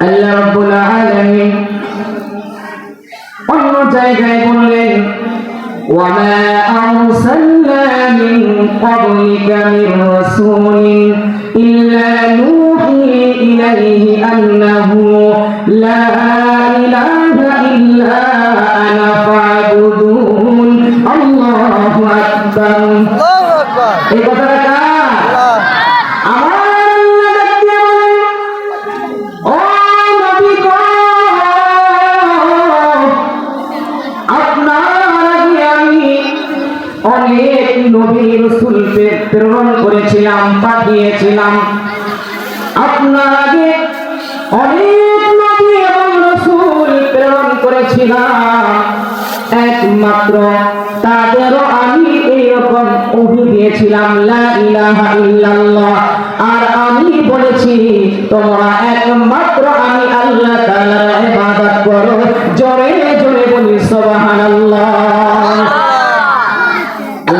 আল্লাহ রাব্বুল আলামিন অন্য জায়গায় বললেন وما أرسلنا من قبلك من رسول إلا نوحي إليه أنه لا إله إلا أنا فاعبدون الله أكبر আল্লাহু আকবার প্রেরণ করেছিলাম, পাঠিয়েছিলাম। অনেক এবং রসুল প্রেরণ করেছিলাম। একমাত্র তাদেরও আমি এইরকম অভি দিয়েছিলাম আর আমি বলেছি, তোমরা একমাত্র আমি আল্লাহ করো। জোরে জোরে বলি, সুবহানাল্লাহ।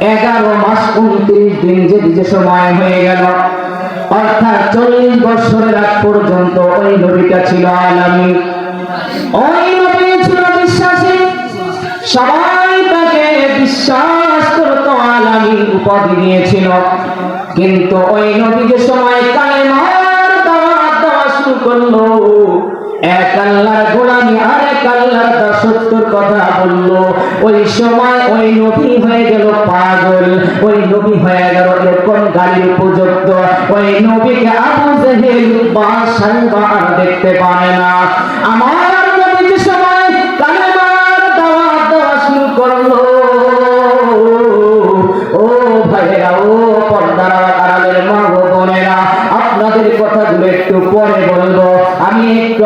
এগারো মাস উনত্রিশ দিন যে যে সময় হয়ে গেল, অর্থাৎ চল্লিশ বছরের আগ পর্যন্ত ওই নবীটা ছিল আলামী। ওই নবী ছিল বিশ্বাসী। সবাই তাকে বিশ্বাস করতো আলামী উপাধি দিয়েছিল। কিন্তু ওই নবী যে সময় কালেমার দাওয়াত দেওয়া শুরু করল এক আল্লাহর গোলামি আর এক আল্লাহর কথা বলল। ওই সময় ওই নবী হয়ে গেল পাগল, ওই নবী হয়ে গেল এরকম গাড়ির উপযুক্ত। ওই নবীকে আবু জেহেল বা দেখতে পায় না। আমার নবী যে সময় কালেমার দাওয়াত দেওয়া শুরু করল। ও ভাইয়েরা, ও পর্দার আড়ালের মা বোনেরা, আপনাদের কথাগুলো একটু পরে বলব।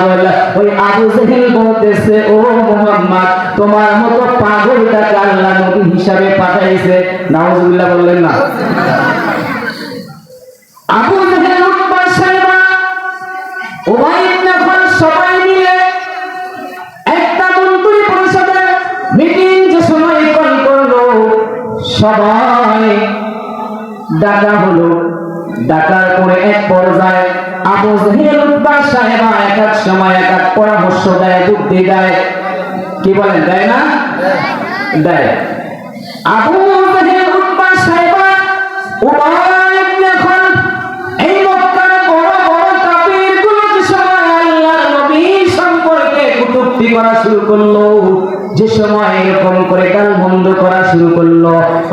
পাগল ওই আবু জেহেল বলতেছে, ও মোহাম্মদ, তোমার মতো পাগলটাকে আল্লাহ নবী হিসাবে পাঠাইছে। নাউজুবিল্লাহ বললেন, না। আবু জেহেল উতবা সাইবা উবাই ইবনে সবাই মিলে একটা মন্ত্রী পরিষদের মিটিং যে সময় করল, সবাই ডাকা হলো। ডাকার পরে এক পর্যায়ে আবু জেহেল উতবা এক এক সময় এক এক পরামর্শ দেয়, বুদ্ধি দেয়। কি বলেন, দেয় না? দেয়। Abu Jahel Utba Ubai Ibne Khan এই মক্কার বড় বড় কাফিরগুলো যে সময় আল্লাহর নবী সম্পর্কে করা শুরু করল, যে সময় এরকম করে গাল বন্ধ করা শুরু করল,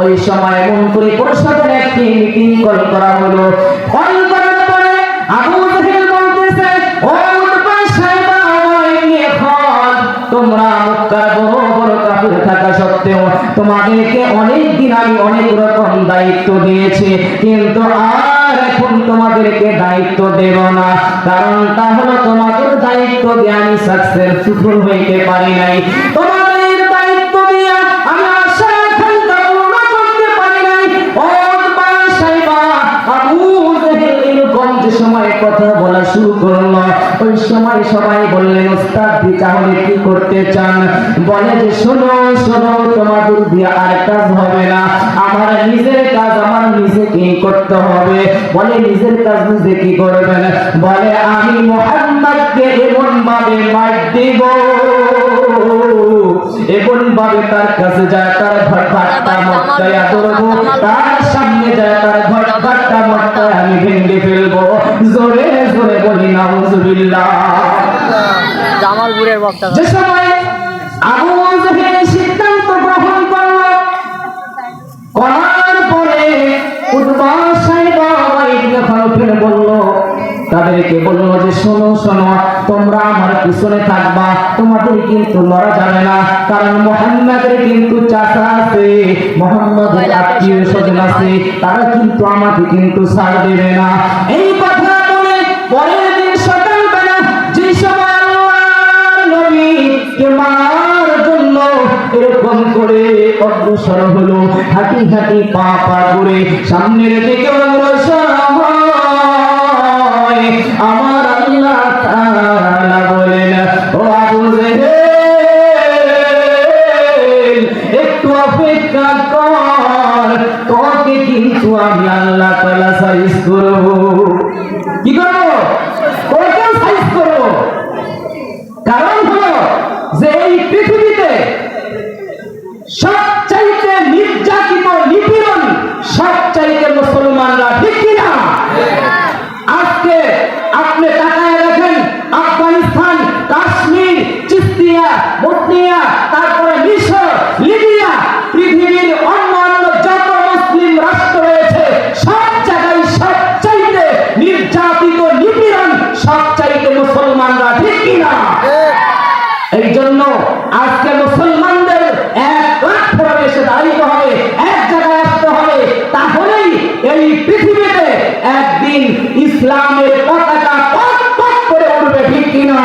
ওই সময় মন্ত্রী পরিষদের মিটিং কল করা হলো। কল করার পরে আবু জাহেল বলতেছে, ও উতবা তোমরা বড় বড় কাফির থাকা সত্ত্বেও তোমাদেরকে অনেক দিন আমি অনেক রকম দায়িত্ব দিয়েছি, কিন্তু আর এখন তোমাদেরকে দায়িত্ব দেব না। কারণ তা হলো তোমাদের দায়িত্ব দিয়ে আমি সাকসেসফুল হইতে পারি নাই। তোমাদের শুরু করল। ওই সময় সবাই বললেন, ওস্তাদ জি, তাহলে কি করতে চান? বলে যে, শোনো শোনো তোমাদের দিয়ে আর কাজ হবে না। আমার নিজের কাজ আমার নিজেকেই করতে হবে? বলে, নিজের কাজ নিজে কি করবেন? বলে, আমি মোহাম্মদকে এমন ভাবে মার দিব। এমন ভাবে তার কাছে যায় তার ঘর ঘাটটা মটকায়া ধরবো তার সামনে যায় তার ঘর ঘাটটা মটকায় আমি ভেঙে ফেলব। জোরে জোরে বলি নাউজুবিল্লাহ। জামালপুরের বক্তা। যে সময় আবু জেহেল তাদেরকে বলল যে শোনো শোনো তোমরা আমার পিছনে থাকবা। তোমাদের কিন্তু লড়া যাবে না কারণ মোহাম্মদের কিন্তু চাচা আছে মোহাম্মদের আত্মীয় স্বজন আছে। তারা কিন্তু আমাকে কিন্তু ছাড় দেবে না। এই কথা বলে পরের দিন সকালবেলা যে সময় আল্লাহর নবী কে মারার জন্য এরকম করে অগ্রসর হলো হাঁটি হাঁটি পা পা করে সামনের দিকে অগ্রসর হয়। আমার আল্লাহ বলেন, ও আবু একটু অপেক্ষা কর, তোকে কিন্তু আমি আল্লাহ তাআলা সাইজ করব। কি করব? তোকে সাইজ করব। কারণ হলো যে এই পৃথিবীতে ইসলামের পতাকা পক পক করে উঠবে ঠিক কিনা?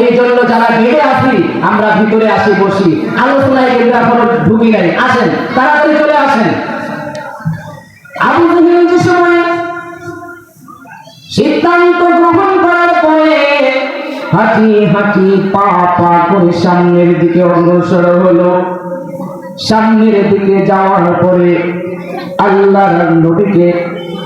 এই জন্য যারা ঘিরে আসি আমরা ভিতরে আসি বসি। আলোচনায় কিন্তু এখনও ঢুকি নাই। আসেন তাড়াতাড়ি চলে আসেন। আবু যে সময় সিদ্ধান্ত গ্রহণ করার পরে হাঁটি হাঁটি পা পা করে সামনের দিকে অগ্রসর হলো। সামনের দিকে যাওয়ার পরে আল্লাহর নবীকে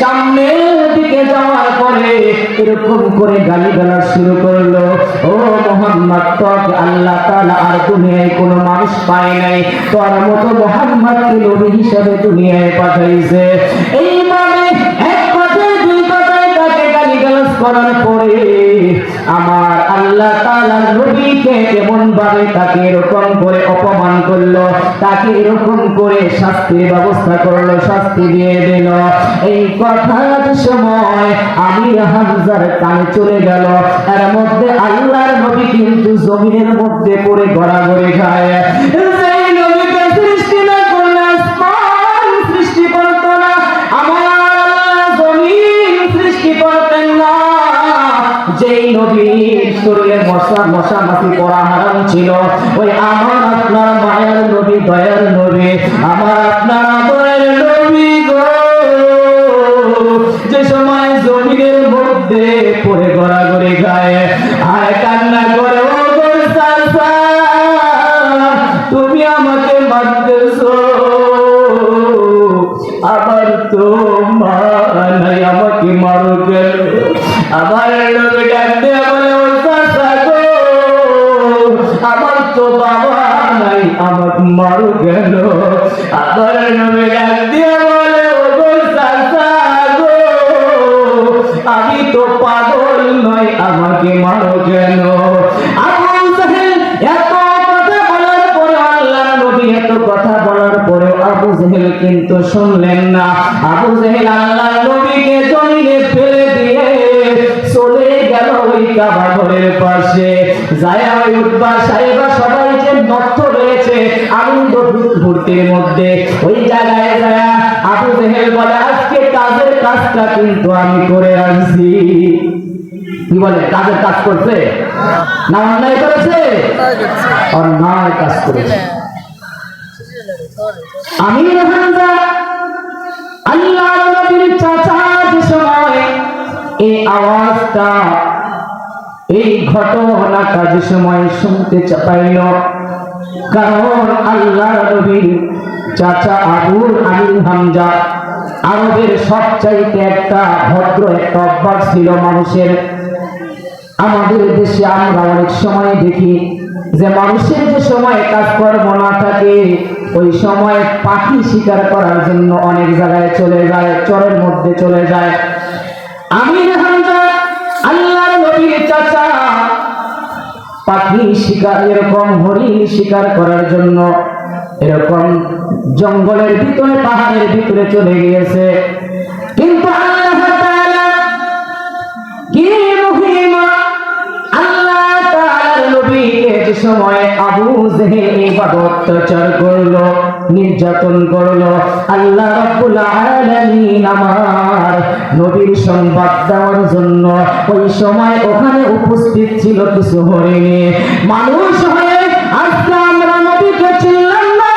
সামনের দিকে যাওয়ার পরে এরকম করে গালি গালা শুরু করল। ও মোহাম্মদ, তক আল্লাহ তাআলা আর দুনিয়ায় কোনো মানুষ পায় নাই। তোর মতো মোহাম্মদকে নবী হিসাবে দুনিয়ায় পাঠাইছে। এইভাবে করার পরে আমার আল্লাহ তাআলার নবীকে কেমন ভাবে তাকে এরকম করে অপমান করল, তাকে এরকম করে শাস্তির ব্যবস্থা করল, শাস্তি দিয়ে দিল। এই কথার সময় আমি হামজার কানে চলে গেল। এর মধ্যে আল্লাহর নবী কিন্তু জমিনের মধ্যে পড়ে গড়াগড়ি খায়। মশা মশা মাছি পড়া হারাম ছিল। ওই আমার আপনার মায়ের নবী, দয়ার নবী, আমার আপনার আদরের নবী গো। যে সময় জমিনের মধ্যে পড়ে গড়াগড়ি গায়ে আর কান্না করে তুমি আমাকে মারতেছো। আবার তো মা নাই, আমাকে মারো কেন? আমার লোকে ডাক তো বাবা নাই আমাকে মারো কেন আবার লোকে ডাক দিয়ে বলে, ও গো আমি তো পাগল নয় আমাকে মারো জেহেল কিন্তু শুনলেন না। আবু জেহেল আল্লাহ নবীকে জমিনে ফেলে দিয়ে চলে গেল ওই কাবা ঘরের পাশে। যায় ওই উদ্বা সাহেবা মত্ত রয়েছে। আনন্দ ফুর্তির মধ্যে। ওই জায়গায় আবু জেহেল বলে, আজকে কাজের কাজটা কিন্তু আমি করে আনছি। কি বলে, কাজের কাজ করছে? না অন্যায় করেছে? কাজ করেছে। হামজা আল্লাহ নবীর চাচা যে সময় এই আওয়াজটা, এই সময় শুনতে চা- পাইল কারণ আল্লাহ নবীর চাচা আবুর আমির হামজা আরবের সবচাইতে একটা ভদ্র, একটা অভ্যাস ছিল মানুষের। আমাদের দেশে আমরা অনেক সময় দেখি যে মানুষের যে সময় কাজকর্ম না থাকে, ওই সময় পাখি শিকার করার জন্য অনেক জায়গায় চলে যায়, চরের মধ্যে চলে যায়। আমি হামজা, আল্লাহর নবীর চাচা পাখি শিকার, এরকম হরিণ শিকার করার জন্য এরকম জঙ্গলের ভিতরে, পাহাড়ের ভিতরে চলে গিয়েছে। কিন্তু সময় আবু জেহেল অত্যাচার করল নির্যাতন করল। আল্লাহ রাব্বুল আলামিন আমার নবীর সংবাদ দেওয়ার জন্য ওই সময় ওখানে উপস্থিত ছিল কিছু হরিণে। মানুষ হয়ে আজকে আমরা নবীকে চিনলাম না।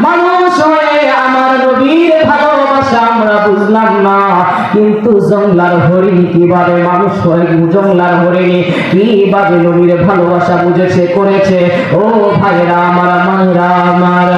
মানুষ হয়ে আমার নবীর ভালোবাসা আমরা বুঝলাম না। কিন্তু জংলার হরিণ কীভাবে মানুষ হয়ে জংলার হরিণী কীভাবে নবীর ভালোবাসা বুঝেছে, করেছে? ও ভাইরা, আমার মায়েরা, আমার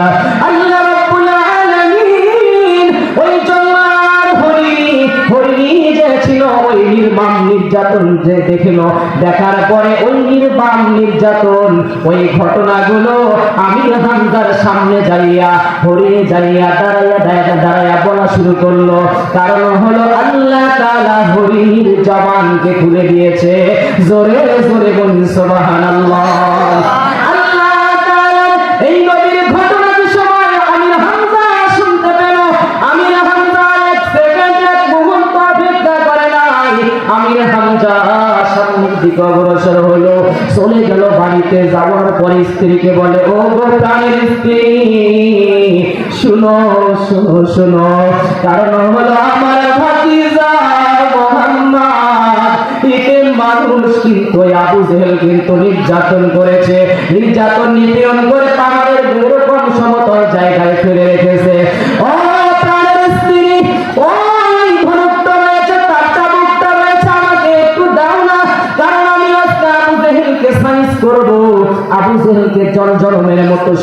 যে দেখিল, দেখার পরে ওই নির্বাণ নির্যাতন, ওই ঘটনাগুলো আমি হামদার সামনে যাইয়া হরিণে যাইয়া, দাঁড়াইয়া দাঁড়াইয়া দাঁড়াইয়া বলা শুরু করল। কারণ হলো আল্লাহ তাআলা হরির জবানকে খুলে দিয়েছে। জোরে জোরে বলি সুবহানাল্লাহ। আল্লাহ অগ্রসর হলো। চলে গেল বাড়িতে, যাওয়ার পরে স্ত্রীকে বলে, ও প্রাণের স্ত্রী, শুনো শুনো শুনো। কারণ হলো আমার নির্যাতন করেছে। নির্যাতন নিপীড়ন করে এরকম সমতল জায়গায় ফেলে রেখেছে।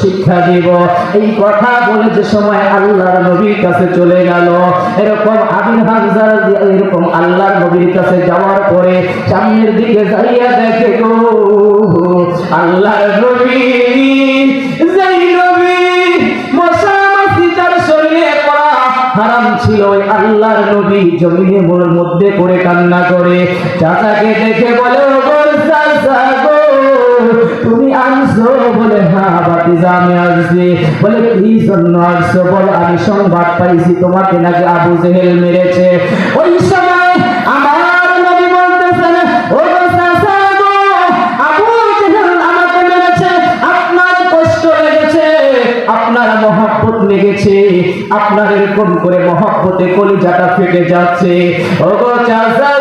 শিক্ষা দিব। এই কথা বলে যে সময় আল্লাহর নবীর কাছে চলে গেল, এরকম আবির হামজার এরকম আল্লাহর নবীর কাছে যাওয়ার পরে সামনের দিকে যাইয়া দেখে গো, আল্লাহর নবী হারাম ছিল আল্লাহর নবী জমিনে মোর মধ্যে করে কান্না করে। চাচাকে দেখে বলে বলে হ্যাঁ আমি বলে, কি জন্য আসছো? বল, আমি সংবাদ পাইছি, তোমাকে নাকি আবু জেহেল মেরেছে। ওই সময় আপনার কষ্ট আপনার লেগেছে, আপনার এরকম করে মহব্বতে কলিজাটা ফেটে যাচ্ছে। ও গো চাচা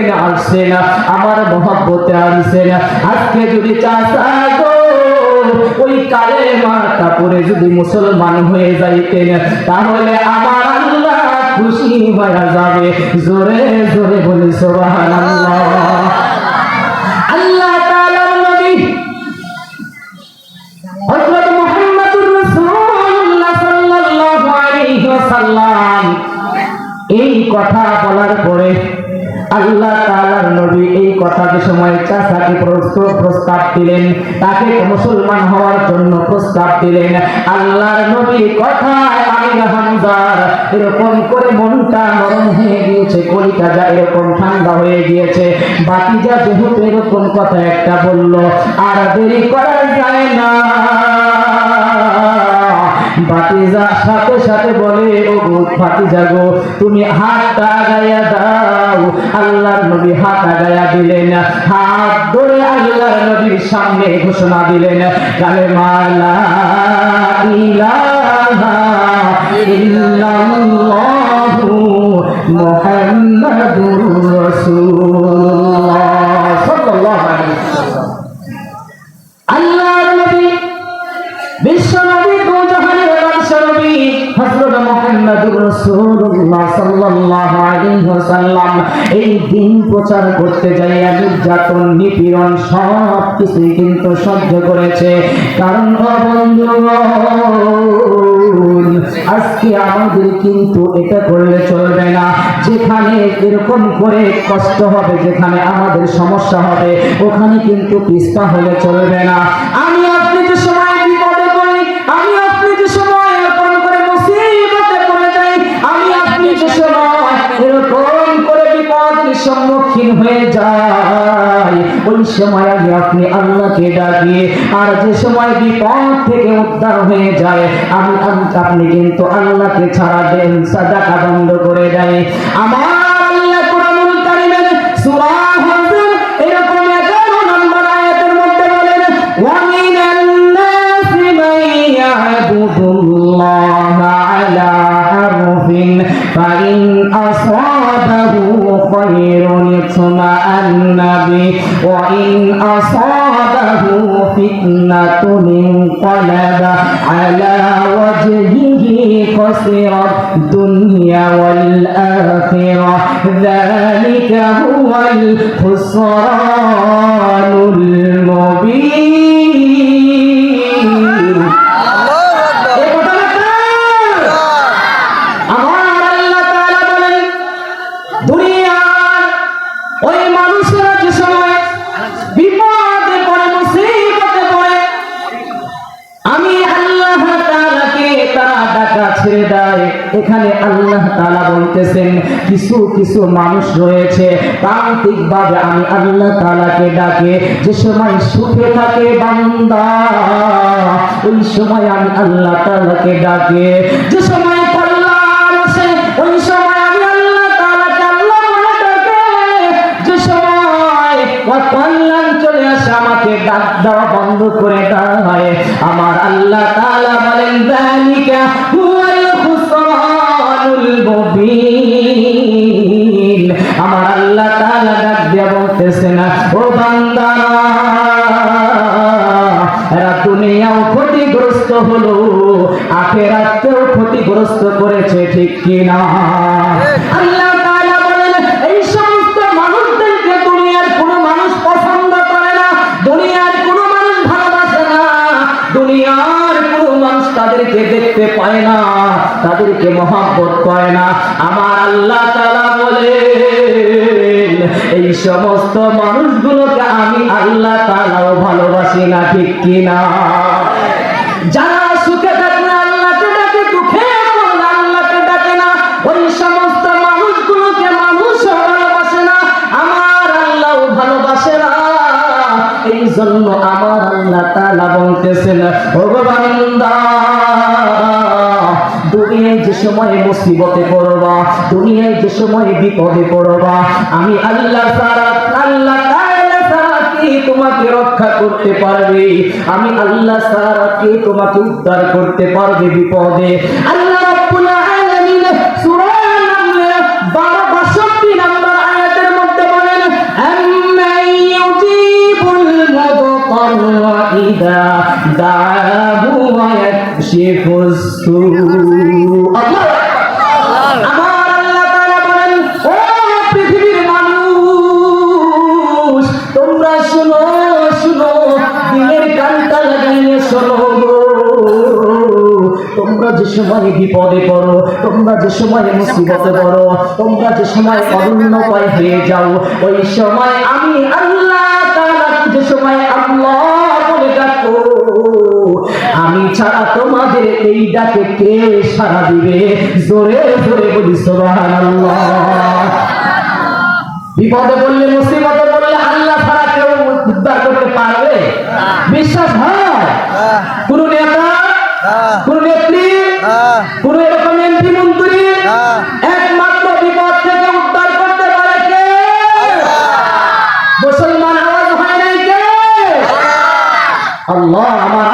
যেহেতু আসছে না, আমার মহব্বতে আসছেন আজকে যদি চাষা ওই কালে মার পরে যদি মুসলমান হয়ে যাইতেন, তাহলে আমার আল্লাহ খুশি হয়ে যাবে। জোরে জোরে বলি সোহান আল্লাহ আল্লাহ তাআলার নবী এই কথাকে সময় চাচাকে প্রস্তাব দিলেন। তাকে মুসলমান হওয়ার জন্য প্রস্তাব দিলেন। আল্লাহর নবী কথায় আমির হামজার এরকম করে মনটা নরম হয়ে গিয়েছে, কলিটা যা এরকম ঠান্ডা হয়ে গিয়েছে। বাকি যা যেহেতু এরকম কথা একটা বলল, আর দেরি করা যায় না। ভাতিজা সাথে সাথে বলে ও গো ভাতিজা গো, তুমি হাতটা আগাইয়া দাও। আল্লাহর নবী হাত আগাইয়া দিলেন, হাত ধরে আল্লাহর নবীর সামনে ঘোষণা দিলেন, কালে মালা ইলাহা ইল্লাল্লাহু মুহাম্মাদুর রাসূলুল্লাহ এই দিন প্রচার করতে নির্যাতন, নিপীড়ন সব কিছুই কিন্তু সহ্য করেছে। কারণ, ও বন্ধুগণ, আজকে আমাদের কিন্তু এটা করলে চলবে না। যেখানে এরকম করে কষ্ট হবে, যেখানে আমাদের সমস্যা হবে, ওখানে কিন্তু পিস্তা হলে চলবে না। হয়ে যায়। ওই সময় আগে আপনি আল্লাহকে ডাকি, আর যে সময় বিপদ থেকে উদ্ধার হয়ে যায় আমি আপনি কিন্তু আল্লাহকে ছাড়া দেন, সাদাকা বন্ধ করে দেয়। আমার النبي وإن أصابه فتنة انقلب على وجهه خسر الدنيا والآخرة. ذلك هو الخسران المبين. কিছু মানুষ রয়েছে, তান্ত্রিকভাবে ভাবে আমি আল্লাহ তালাকে ডাকে, যে সময় সুখে থাকে বান্দা, ওই সময় আমি আল্লাহ তালাকে ডাকে, যে হলো ক্ষতিগ্রস্ত করেছে ঠিক কিনা? তাদেরকে দেখতে পায় না, তাদেরকে না। আমার আল্লাহ বলেন, এই সমস্ত মানুষগুলোকে আমি আল্লাহ তাআলাও ভালোবাসি না ঠিক কিনা? যারা সুখে থাকে না, আল্লাহকে ডাকে, দুঃখে আল্লাহকে ডাকে না। ওই সমস্ত মানুষগুলোকে মানুষ ভালোবাসে না। আমার আল্লাহও ভালোবাসে না। এই জন্য আমার আল্লাহ বান্দা, দুনিয়ায় যে সময় মুসিবতে পড়বা, দুনিয়ায় যে সময় বিপদে পড়বা, আমি আল্লাহ আল্লাহ তোমাকে রক্ষা করতে পারবে। আমি আল্লাহ সারা কে তোমাকে উদ্ধার করতে পারবে বিপদে। আল্লাহ রাব্বুল আলামিন সূরা নামলে 12 নম্বর আয়াতের মধ্যে বলেন, আম্মান ইউজিবুল মুদতাররা ইদা দাআহু ওয়া ইয়াকশিফুস সূ সময় বিপদে পড়ো তোমরা যে সময় মুসিবতে পড়ো তোমরা যে সময় অরণ্যময় হয়ে যাও ওই সময় আমি আল্লাহ তাআলা যে সময় আল্লাহ বলে ডাকো আমি ছাড়া তোমাদের এই ডাকে কে সারা দিবে? জোরে জোরে বলি সুবহানাল্লাহ। বিপদে বললে মুসিবতে বললে আল্লাহ ছাড়া কেউ উদ্ধার করতে পারবে? বিশ্বাস হয়? কোন নেতা কোন নেত্রী কোন এরকম এমপি মন্ত্রী একমাত্র বিপদ থেকে উদ্ধার করতে পারে কে? মুসলমান আওয়াজ হয় নাই কে? আল্লাহ। আমার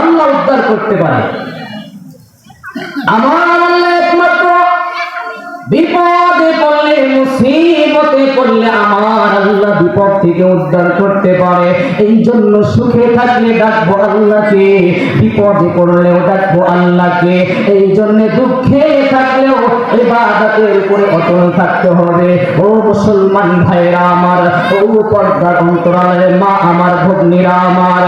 মুসিবতে পড়লে আমার আল্লাহ বিপদ থেকে উদ্ধার করতে পারে। এই জন্য সুখে থাকলে ডাকবো আল্লাহকে, বিপদে পড়লেও ডাকবো আল্লাহকে। এই জন্য দুঃখে থাকলেও ইবাদতের উপরে অটল থাকতে হবে। ও মুসলমান ভাইরা আমার, ও পর্দার অন্তরালের মা আমার, ভগ্নীরা আমার।